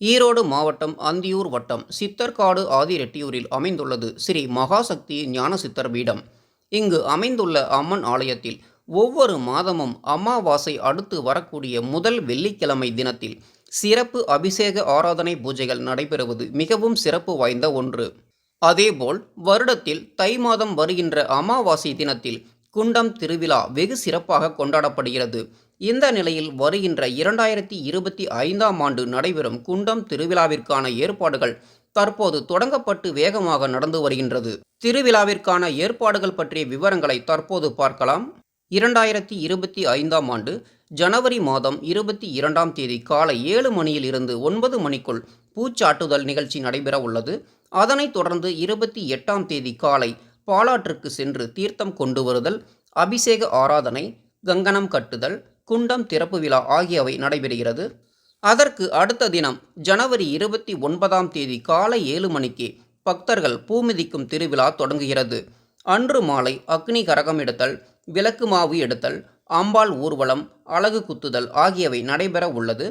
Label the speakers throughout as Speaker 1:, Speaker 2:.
Speaker 1: ஈரோடு மாவட்டம் அந்தியூர் வட்டம் சித்தர்காடு ஆதிரெட்டியூரில் அமைந்துள்ளது ஸ்ரீ மகாசக்தி ஞான சித்தர் பீடம். இங்கு அமைந்துள்ள அம்மன் ஆலயத்தில் ஒவ்வொரு மாதமும் அமாவாசை அடுத்து வரக்கூடிய முதல் வெள்ளிக்கிழமை தினத்தில் சிறப்பு அபிஷேக ஆராதனை பூஜைகள் நடைபெறுவது மிகவும் சிறப்பு வாய்ந்த ஒன்று. அதேபோல் வருடத்தில் தை மாதம் வருகின்ற அமாவாசை தினத்தில் குண்டம் திருவிழா வெகு சிறப்பாக கொண்டாடப்படுகிறது. இந்த நிலையில் வருகின்ற இரண்டாயிரத்தி இருபத்தி ஐந்தாம் ஆண்டு நடைபெறும் குண்டம் திருவிழாவிற்கான ஏற்பாடுகள் தற்போது தொடங்கப்பட்டு வேகமாக நடந்து வருகின்றது. திருவிழாவிற்கான ஏற்பாடுகள் பற்றிய விவரங்களை தற்போது பார்க்கலாம். இரண்டாயிரத்தி இருபத்தி ஐந்தாம் ஆண்டு ஜனவரி மாதம் இருபத்தி இரண்டாம் தேதி காலை ஏழு மணியில் இருந்து ஒன்பது மணிக்குள் பூச்சாட்டுதல் நிகழ்ச்சி நடைபெற உள்ளது. அதனைத் தொடர்ந்து இருபத்தி எட்டாம் தேதி காலை பாலாற்றுக்கு சென்று தீர்த்தம் கொண்டு வருதல் அபிஷேக ஆராதனை கங்கணம் கட்டுதல் குண்டம் திறப்பு விழா ஆகியவை நடைபெறுகிறது. அதற்கு அடுத்த தினம் ஜனவரி இருபத்தி ஒன்பதாம் தேதி காலை ஏழு மணிக்கு பக்தர்கள் பூமிதிக்கும் திருவிழா தொடங்குகிறது. அன்று மாலை அக்னி கரகம் எடுத்தல் விளக்கு மாவு எடுத்தல் அம்பாள் ஊர்வலம் அழகு குத்துதல் ஆகியவை நடைபெற உள்ளது.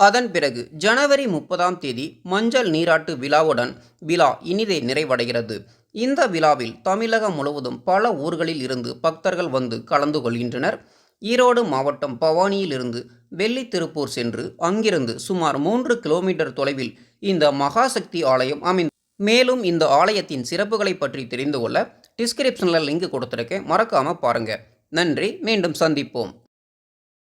Speaker 1: அதன் பிறகு ஜனவரி முப்பதாம் தேதி மஞ்சள் நீராட்டு விழாவுடன் விழா இனிதே நிறைவடைகிறது. இந்த விழாவில் தமிழகம் முழுவதும் பல ஊர்களில் இருந்து பக்தர்கள் வந்து கலந்து கொள்கின்றனர். ஈரோடு மாவட்டம் பவானியிலிருந்து வெள்ளி திருப்பூர் சென்று அங்கிருந்து சுமார் மூன்று கிலோமீட்டர் தொலைவில் இந்த மகாசக்தி ஆலயம் அமைந்து மேலும் இந்த ஆலயத்தின் சிறப்புகளை பற்றி தெரிந்து கொள்ள டிஸ்கிரிப்ஷனில் லிங்க் கொடுத்துருக்கேன். மறக்காமல் பாருங்கள் நன்றி. மீண்டும் சந்திப்போம்.